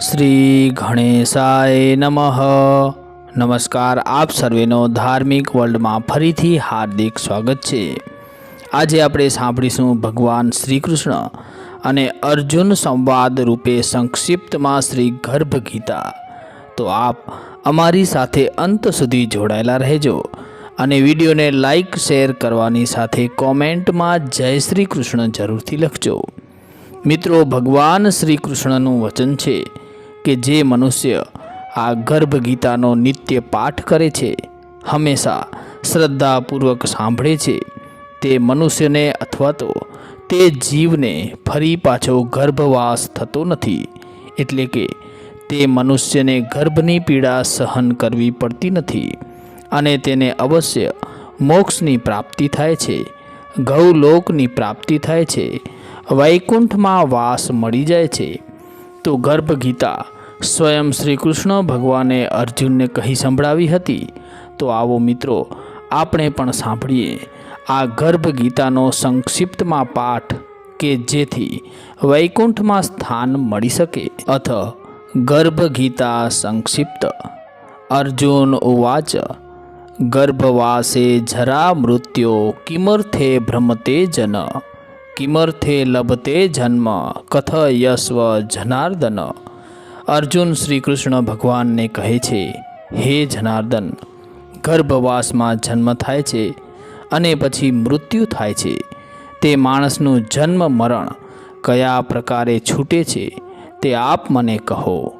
શ્રી ગણેશાય નમઃ. નમસ્કાર આપ સર્વેનો ધાર્મિક વર્લ્ડમાં ફરીથી હાર્દિક સ્વાગત છે. આજે આપણે સાંભળીશું ભગવાન શ્રી કૃષ્ણ અને અર્જુન સંવાદ રૂપે સંક્ષિપ્તમાં શ્રી ગર્ભ ગીતા તો આપ અમારી સાથે અંત સુધી જોડાયેલા રહેજો અને વિડીયોને લાઈક, શેર કરવાની સાથે કોમેન્ટમાં જય શ્રી કૃષ્ણ જરૂરથી લખજો. મિત્રો, ભગવાન શ્રી કૃષ્ણનું વચન છે. કે જે મનુષ્ય આ ગર્ભ ગીતાનો નિત્ય પાઠ કરે છે, હંમેશા શ્રદ્ધાપૂર્વક સાંભળે છે, તે મનુષ્યને અથવા તો તે જીવને ફરી પાછો ગર્ભવાસ થતો નથી, એટલે કે તે મનુષ્યને ગર્ભની પીડા સહન કરવી પડતી નથી અને તેને અવશ્ય મોક્ષની પ્રાપ્તિ થાય છે, ગૌલોકની પ્રાપ્તિ થાય છે, વૈકુંઠમાં વાસ મળી જાય છે. તો ગર્ભગીતા. સ્વયં શ્રી કૃષ્ણ ભગવાને અર્જુનને કહી સંભળાવી હતી. તો આવો મિત્રો, આપણે પણ સાંભળીએ. આ ગર્ભગીતાનો સંક્ષિપ્તમાં પાઠ કે જેથી વૈકુંઠમાં સ્થાન મળી શકે. અથ, ગર્ભગીતા સંક્ષિપ્ત. અર્જુન ઉવાચ, ગર્ભવાસે જરા મૃત્યો કિમર્થે ભ્રમતે જન. કિમર્થે લભતે જન્મ કથ યસ્વ જનાર્દન. અર્જુન શ્રી કૃષ્ણ ભગવાનને કહે છે, હે જનાર્દન, ગર્ભવાસમાં જન્મ થાય છે અને પછી મૃત્યુ થાય છે. તે માણસનું જન્મ મરણ કયા પ્રકારે છૂટે છે તે આપ મને કહો.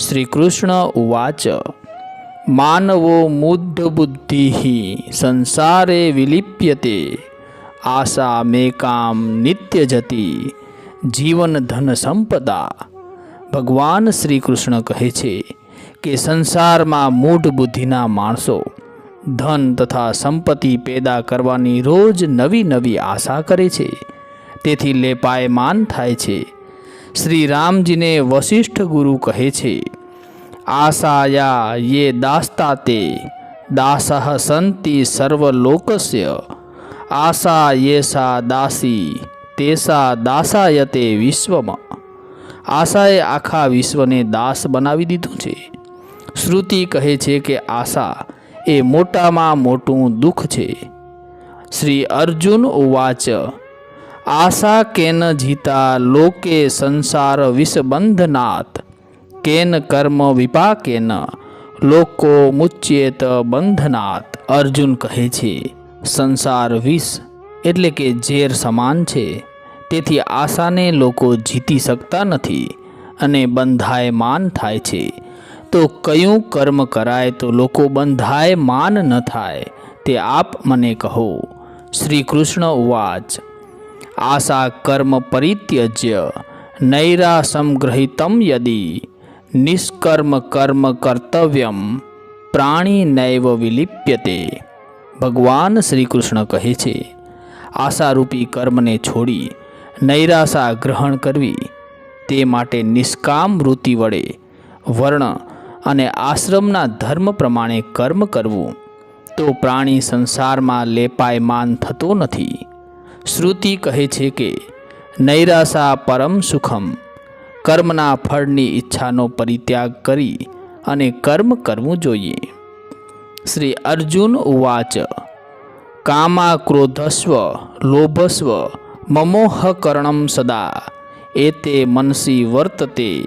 શ્રી કૃષ્ણ ઉવાચ, માનવો મુદ્ધ બુદ્ધિ સંસારે વિલિપ્યતે. આશા મેકામ નિત્ય જતી, જીવન ધન સંપદા. ભગવાન શ્રી કૃષ્ણ કહે છે કે સંસારમાં મૂઢ બુદ્ધિના માણસો ધન તથા સંપત્તિ પેદા કરવાની રોજ નવી નવી આશા કરે છે. તેથી લેપાયમાન થાય છે. શ્રી રામજીને વશિષ્ઠ ગુરુ કહે છે, આશાયા યે દાસ્તા તે, દાસ સંતિ સર્વલોકસ્ય આશા યેસા દાસી તેસા દાસાયતે વિશ્વમાં આશાએ આખા વિશ્વને દાસ બનાવી દીધું છે શ્રુતિ કહે છે કે આશા એ મોટામાં મોટું દુઃખ છે શ્રી અર્જુન ઉવાચ આશા કેન જીતા લોકે સંસાર વિષબંધનાથ કેન કર્મ વિપાકેન લોકો મુચ્યેત બંધનાથ અર્જુન કહે છે સંસાર વિષ એટલે કે ઝેર સમાન છે. તેથી આશાને લોકો જીતી શકતા નથી અને બંધાયમાન થાય છે. તો કયું કર્મ કરાય તો લોકો બંધાયમાન ન થાય, તે આપ મને કહો. શ્રી કૃષ્ણ ઉવાચ. આશા કર્મ પરિત્યજ્ય, નૈરા સંગ્રહિતમ યદી. નિષ્કર્મ કર્મ કર્તવ્યમ, પ્રાણી નૈવ વિલિપ્યતે. ભગવાન શ્રી કૃષ્ણ કહે છે, આશારૂપી કર્મને છોડી નૈરાશા ગ્રહણ કરવી, તે માટે નિષ્કામ વૃત્તિ વડે વર્ણ અને આશ્રમના ધર્મ પ્રમાણે કર્મ કરવું, તો પ્રાણી સંસારમાં લેપાયમાન થતો નથી. શ્રુતિ કહે છે કે, નૈરાશા પરમ સુખમ, કર્મના ફળની ઈચ્છાનો પરિત્યાગ કરી અને કર્મ કરવું જોઈએ. શ્રી અર્જુન ઉવાચ કામા ક્રોધસ્વ લોભસ્વ, મમોહકરણમ સદા. એતે મનસી વર્તતે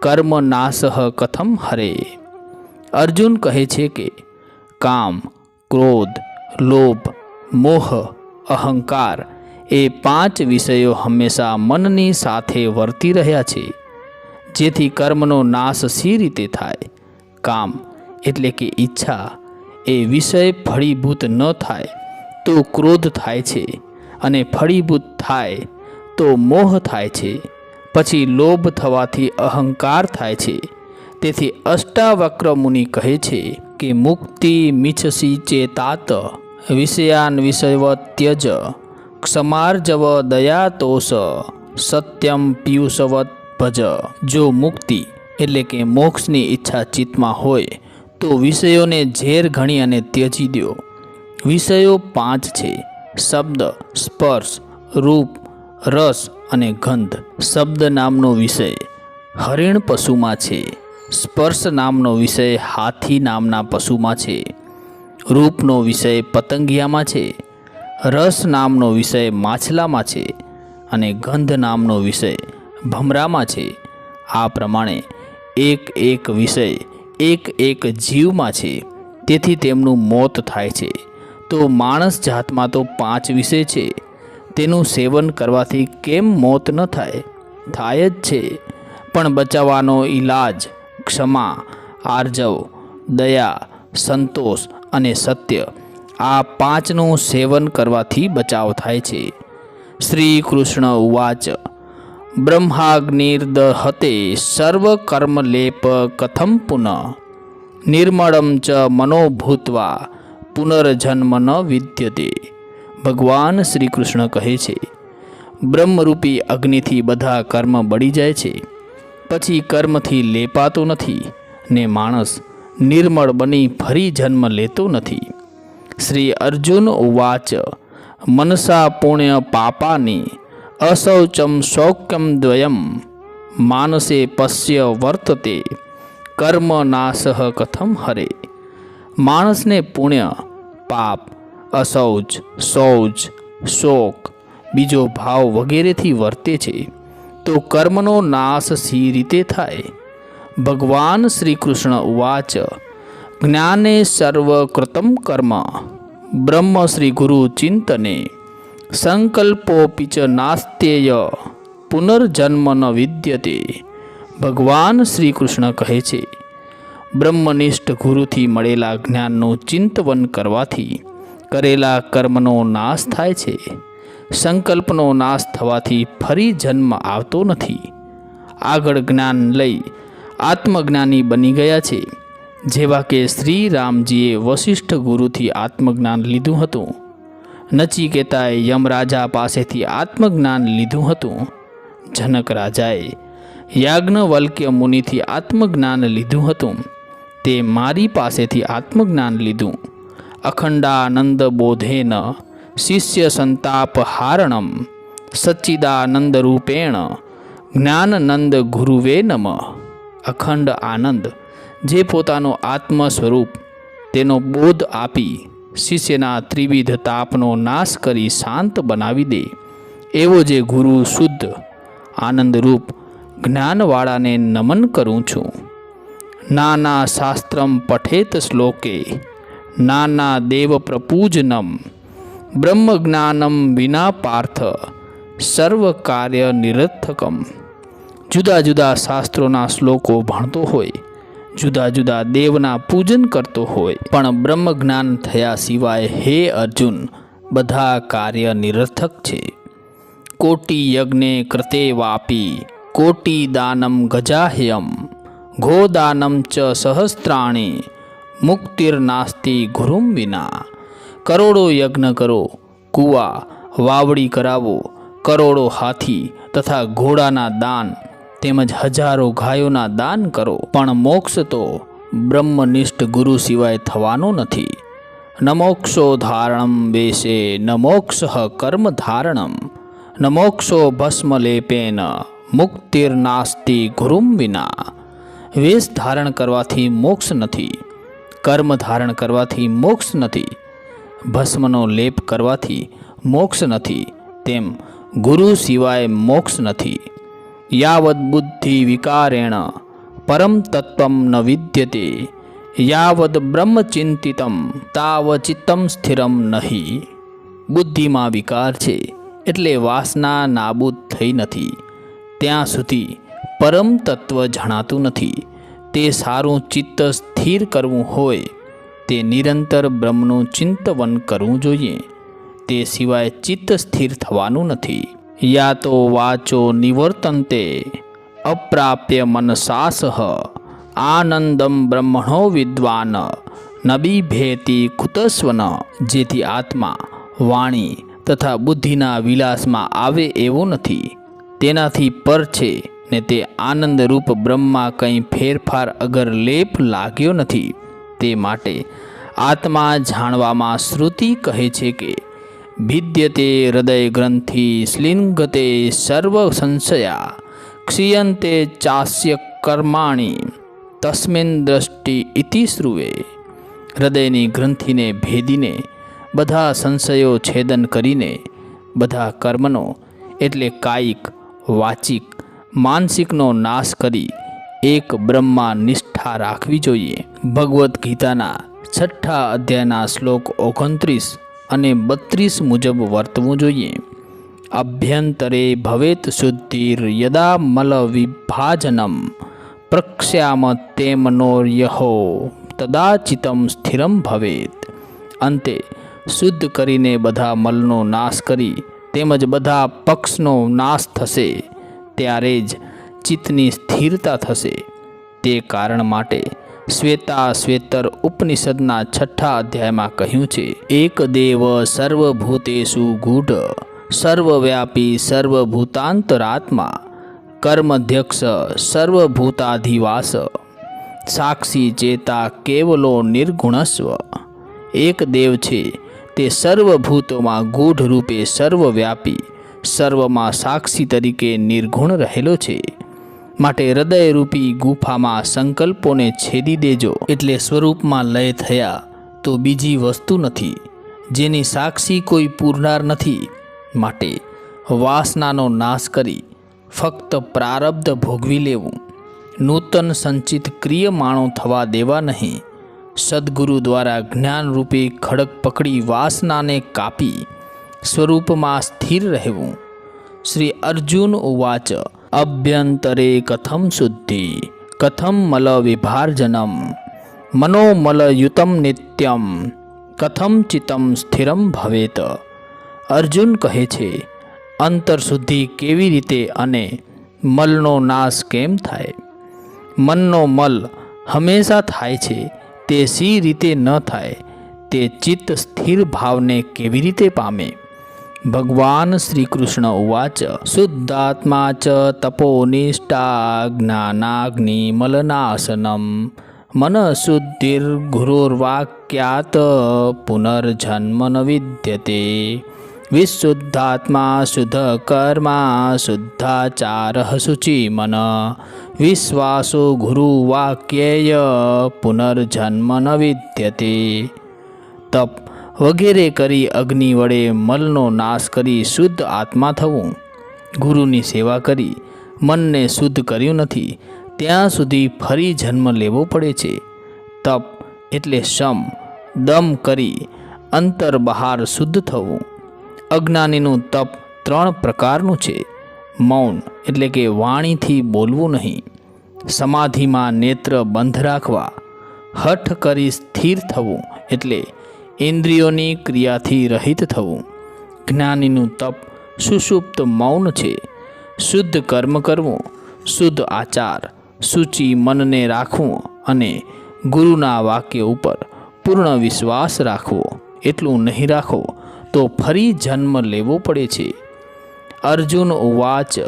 કર્મ નાશ કથમ હરે. અર્જુન કહે છે કે, કામ, ક્રોધ, લોભ, મોહ, અહંકાર એ પાંચ વિષયો હંમેશા મનની સાથે વર્તી રહ્યા છે. જેથી કર્મનો નાશ સી રીતે થાય? કામ એટલે કે ઈચ્છા એ વિષય ફળીભૂત ન થાય, તો ક્રોધ થાય છે. અને ફળીભૂત થાય, તો મોહ થાય છે. પછી લોભ થવાથી અહંકાર થાય છે. તેથી અષ્ટાવક્ર મુનિ કહે છે કે, મુક્તિ મિછસી ચેતાત, વિષયાન વિષયવ ત્યજ, ક્ષમાર્જવ દયાતોષ, સત્યમ પિયુષવત ભજ જો મુક્તિ એટલે કે મોક્ષની ઈચ્છા ચિત્તમાં હોય તો વિષયોને ઝેર ગણી અને ત્યજી દો વિષયો પાંચ છે. શબ્દ, સ્પર્શ, રૂપ, રસ અને ગંધ. શબ્દ નામનો વિષય. હરિણ પશુમાં છે. સ્પર્શ નામનો વિષય હાથી નામના પશુમાં છે. રૂપનો વિષય પતંગિયામાં છે. રસ નામનો વિષય માછલામાં છે અને ગંધ નામનો વિષય ભમરામાં છે. આ પ્રમાણે એક એક વિષય એક એક જીવમાં છે. તેથી તેમનું મોત થાય છે. તો માણસ જાતમાં તો પાંચ વિષય છે. તેનું સેવન કરવાથી કેમ મોત ન થાય? થાય જ છે. પણ બચાવવાનો ઈલાજ, ક્ષમા, આર્જવ, દયા, સંતોષ અને સત્ય આ પાંચનું સેવન કરવાથી બચાવ થાય છે. શ્રી કૃષ્ણ ઉવાચ બ્રહ્માગ્નિર્દહતે સર્વકર્મલેપ કથમ પુનઃ. નિર્મળમ ચ મનોભૂતવા પુનર્જન્મ ન વિદ્યતે. ભગવાન શ્રી કૃષ્ણ કહે છે, બ્રહ્મરૂપી અગ્નિથી બધા કર્મ બળી જાય છે. પછી કર્મથી લેપાતો નથી ને માણસ નિર્મળ બની ફરી જન્મ લેતો નથી. શ્રી અર્જુન વાચ, મનસા પુણ્ય પાપાની અશૌચમ શૌક્યમ દ્વયમ માનસે પશ્ય વર્તતે કર્મ નાશ કથમ હરે માણસને પુણ્ય પાપ અશૌચ શૌચ શોક બીજો ભાવ વગેરેથી વર્તે છે તો કર્મનો નાશ સી રીતે થાય ભગવાન શ્રી કૃષ્ણ ઉવાચ જ્ઞાને સર્વકૃતમ કર્મ બ્રહ્મ શ્રી ગુરુ ચિંતને સંકલ્પોપી ચ નાસ્તેય પુનર્જન્મ ન વિદ્યતે. ભગવાન શ્રી કૃષ્ણ કહે છે, બ્રહ્મનિષ્ઠ ગુરુથી મળેલા જ્ઞાનનું ચિંતવન કરવાથી કરેલા કર્મનો નાશ થાય છે. સંકલ્પનો નાશ થવાથી ફરી જન્મ આવતો નથી. આગળ જ્ઞાન લઈ આત્મજ્ઞાની બની ગયા છે. જેવા કે શ્રી રામજીએ વશિષ્ઠ ગુરુથી આત્મજ્ઞાન લીધું હતું. નચિકેતાએ યમરાજા પાસેથી આત્મજ્ઞાન લીધું હતું. જનક રાજાએ યાજ્ઞવલ્ક્ય મુનિથી આત્મજ્ઞાન લીધું હતું. તે મારી પાસેથી આત્મજ્ઞાન લીધું. અખંડાનંદ બોધેન શિષ્ય સંતાપ હારણમ સચ્ચિદાનંદ રૂપેણ જ્ઞાનનંદ ગુરુવે નમ. અખંડ આનંદ જે પોતાનો આત્મ સ્વરૂપ તેનો બોધ આપી શિષ્યના ત્રિવિધ તાપનો નાશ કરી શાંત બનાવી દે. એવો જે ગુરુ શુદ્ધ, આનંદરૂપ, જ્ઞાનવાળાને નમન કરું છું. નાના શાસ્ત્રમ પઠેત શ્લોકે, નાના દેવ પ્રપૂજનમ, બ્રહ્મજ્ઞાનમ વિના પાર્થ, સર્વ કાર્ય નિરર્થકમ. જુદા જુદા શાસ્ત્રોના શ્લોકો ભણતો હોય જુદા જુદા દેવના પૂજન કરતો હોય. પણ બ્રહ્મજ્ઞાન થયા સિવાય હે અર્જુન, બધા કાર્ય નિરર્થક છે. કોટી યજ્ઞે કૃતે વાપી, કોટી દાનમ ગજાહ્યમ ગોદાનમ ચ સહસ્ત્રાણી મુક્તિર્નાસ્તિ ગુરુમ વિના. કરોડો યજ્ઞ કરો, કૂવા, વાવડી કરાવો, કરોડો હાથી તથા ઘોડાના દાન તેમજ હજારો ગાયોના દાન કરો. પણ મોક્ષ તો બ્રહ્મનિષ્ઠ ગુરુ સિવાય થવાનો નથી. નમોક્ષો ધારણમ વેશે નમોક્ષ મોક્ષ કર્મ ધારણમ. નમોક્ષો ભસ્મ લેપેન મુક્તિર્નાસ્તિ ગુરુમ વિના. વેશ ધારણ કરવાથી મોક્ષ નથી. કર્મ ધારણ કરવાથી મોક્ષ નથી. ભસ્મનો લેપ કરવાથી મોક્ષ નથી. તેમ ગુરુ સિવાય મોક્ષ નથી. યાવદ બુદ્ધિ વિકારેણ પરમ તત્વમ ન વિદ્યતે યાવદ બ્રહ્મચિંતિતમ તાવ ચિત્તમ સ્થિરમ નહીં બુદ્ધિમાં વિકાર છે એટલે વાસના નાબૂદ થઈ નથી। ત્યાં સુધી પરમ તત્વ જણાતું નથી। તે સારું ચિત્ત સ્થિર કરવું હોય, તે નિરંતર બ્રહ્મનું ચિંતવન કરવું જોઈએ। તે સિવાય ચિત્ત સ્થિર થવાનું નથી। યા તો વાચો નિવર્તન્તે અપ્રાપ્ય મનસાસહ આનંદમ બ્રહ્મણો વિદ્વાન નબીભેતી કુતસ્વન જેથી આત્મા વાણી તથા બુદ્ધિના વિલાસમાં આવે એવો નથી તેનાથી પર છે ને તે આનંદરૂપ બ્રહ્મમાં કંઈ ફેરફાર અગર લેપ લાગ્યો નથી તે માટે આત્મા જાણવામાં શ્રુતિ કહે છે કે ભિદ્યતે હૃદય ગ્રંથિ શ્લિંગતે સર્વ સંશયા ક્ષીયંતે ચાસ્ય કર્માણી તસ્મિન દ્રષ્ટિ ઇતિ શ્રુવે હૃદયની ગ્રંથિને ભેદીને બધા સંશયો છેદન કરીને બધા કર્મનો એટલે કાયિક વાચિક માનસિકનો નાશ કરી એક બ્રહ્મા નિષ્ઠા રાખવી જોઈએ ભગવદ્ ગીતાના છઠ્ઠા અધ્યાયના શ્લોક ઓગણત્રીસ અને બત્રીસ મુજબ વર્તવું જોઈએ. અભ્યંતરે ભવેત શુદ્ધિર યદા મલ વિભાજનમ પ્રક્ષ્યામ તેમનોર્યહો તદાચિતમ સ્થિરમ ભવેત. અંતે શુદ્ધ કરીને બધા મલનો નાશ કરી તેમજ બધા પક્ષનો નાશ થશે ત્યારે જ ચિત્તની સ્થિરતા થશે. તે કારણ માટે શ્વેતા શ્વેતર ઉપનિષદના છઠ્ઠા અધ્યાયમાં કહ્યું છે, એક દેવ સર્વભૂતેશુ ગૂઢ, સર્વવ્યાપી સર્વભૂતાંતરાત્મા, કર્મધ્યક્ષ સર્વભૂતાધિવાસ, સાક્ષી ચેતા કેવલો નિર્ગુણસ્વ. એક દેવ છે, તે સર્વભૂતોમાં ગૂઢ રૂપે સર્વવ્યાપી, સર્વમાં સાક્ષી તરીકે નિર્ગુણ રહેલો છે. માટે હૃદયરૂપી ગુફામાં સંકલ્પોને છેદી દેજો. એટલે સ્વરૂપમાં લય થયા તો બીજી વસ્તુ નથી. જેની સાક્ષી કોઈ પૂરનાર નથી. માટે વાસનાનો નાશ કરી ફક્ત પ્રારબ્ધ ભોગવી લેવું. નૂતન સંચિત ક્રિયમાણો થવા દેવા નહીં. સદગુરુ દ્વારા જ્ઞાનરૂપે ખડક પકડી વાસનાને કાપી સ્વરૂપમાં સ્થિર રહેવું. શ્રી અર્જુન ઉવાચ અભ્યંતરે કથમ શુદ્ધિ, કથમ મલ વિભાર્જનમ મનોમલયુતમ નિત્યમ, કથમ ચિત્તમ સ્થિરમ ભવેત. અર્જુન કહે છે અંતરશુદ્ધિ કેવી રીતે અને મલનો નાશ કેમ થાય? મનનો મલ હંમેશા થાય છે, તે સી રીતે ન થાય? તે ચિત્ત સ્થિર ભાવને કેવી રીતે પામે? ભગવાન શ્રી કૃષ્ણ ઉવાચ, શુદ્ધાત્મા ચ તપોનિષ્ઠા જ્ઞાનાગ્નિમલનાશનમ મન શુદ્ધિર્ગુરોર્વાક્યાત પુનર્જન્મ ન વિદ્યતે. વિશુદ્ધાત્મા શુદ્ધકર્મા શુદ્ધાચાર શુચિ મન વિશ્વાસો ગુરુવાક્યેય પુનર્જન્મ ન વિદ્યતે. તપ વગેરે કરી અગ્નિ વડે મલનો નાશ કરી શુદ્ધ આત્મા થવું. ગુરુની સેવા કરી, મનને શુદ્ધ કર્યું નથી. ત્યાં સુધી ફરી જન્મ લેવો પડે છે. તપ એટલે શમ, દમ કરી અંતર બહાર શુદ્ધ થવું. અજ્ઞાનીનું તપ ત્રણ પ્રકારનું છે. મૌન એટલે કે વાણીથી બોલવું નહીં. સમાધિમાં નેત્ર બંધ રાખવા. હઠ કરી સ્થિર થવું એટલે ઇન્દ્રિયોની ક્રિયાથી રહિત થવું. જ્ઞાનીનું તપ સુષુપ્ત મૌન છે. શુદ્ધ કર્મ કરવું, શુદ્ધ આચાર, સૂચિ મનને રાખવું અને ગુરુના વાક્ય ઉપર પૂર્ણ વિશ્વાસ રાખવો, એટલું નહીં રાખો તો ફરી જન્મ લેવો પડે છે. અર્જુન ઉવાચ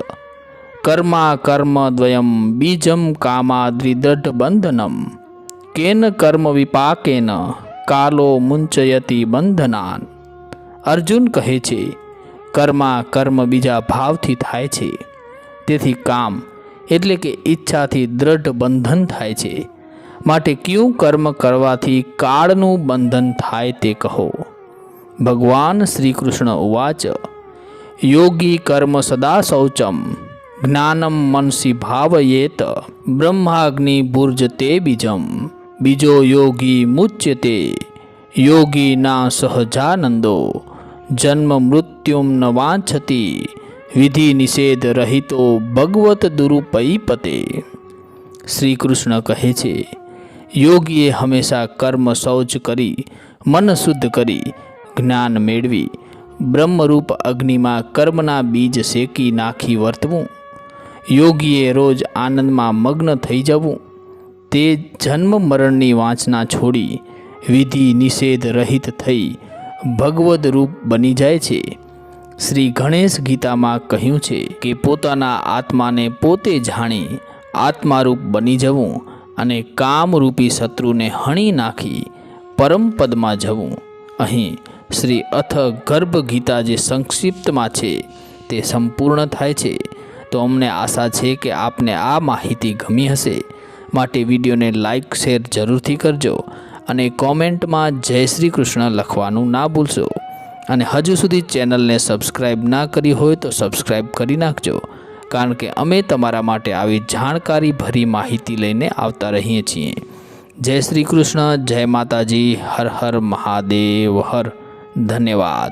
કર્મા કર્મ દ્વયમ બીજમ કામાદ્રિદઢ બંધનમ. કેન કર્મ વિપાકેન કાલો મુંચયતી બંધનાન. અર્જુન કહે છે, કર્મા કર્મ બીજા ભાવથી થાય છે. તેથી કામ એટલે કે ઈચ્છાથી દ્રઢ બંધન થાય છે. માટે કયું કર્મ કરવાથી કાળનું બંધન થાય તે કહો. ભગવાન શ્રી કૃષ્ણ ઉવાચ, યોગી કર્મ સદા શૌચમ, જ્ઞાનમ મનસી ભાવયેત, બ્રહ્માગ્નિ ભુર્જ તે બીજમ. બીજો યોગી મુચ્યતે, યોગી ના સહજાનંદો, જન્મ મૃત્યુમ ન વાંછતી, વિધિ નિષેધ રહિતો ભગવત દુરુપૈપતે. શ્રી કૃષ્ણ કહે છે, યોગીએ હંમેશા કર્મ શૌચ કરી, મન શુદ્ધ કરી, જ્ઞાન મેળવી, બ્રહ્મરૂપ અગ્નિમાં કર્મના બીજ શેકી નાખી વર્તવું. યોગીએ રોજ આનંદમાં મગ્ન થઈ જવું. તે જન્મ મરણની વાંચના છોડી વિધિ નિષેધ રહિત થઈ ભગવદ રૂપ બની જાય છે. શ્રી ગણેશ ગીતામાં કહ્યું છે કે પોતાના આત્માને પોતે જાણી આત્મારૂપ બની જવું અને કામરૂપી શત્રુને હણી નાખી પરમપદમાં જવું. અહીં શ્રી અથ ગર્ભ ગીતા જે સંક્ષિપ્તમાં છે તે સંપૂર્ણ થાય છે. તો અમને આશા છે કે આપને આ માહિતી ગમી હશે. માટે વિડીયોને લાઇક, શેર જરૂરથી કરજો અને કોમેન્ટમાં જય શ્રી કૃષ્ણ લખવાનું ના ભૂલશો. અને હજુ સુધી ચેનલને સબસ્ક્રાઈબ ના કરી હોય તો સબસ્ક્રાઈબ કરી નાખજો, કારણ કે અમે તમારા માટે આવી જાણકારી ભરી માહિતી લઈને આવતા રહીએ છીએ. જય શ્રી કૃષ્ણ, જય માતાજી, હર હર મહાદેવ, હર. ધન્યવાદ.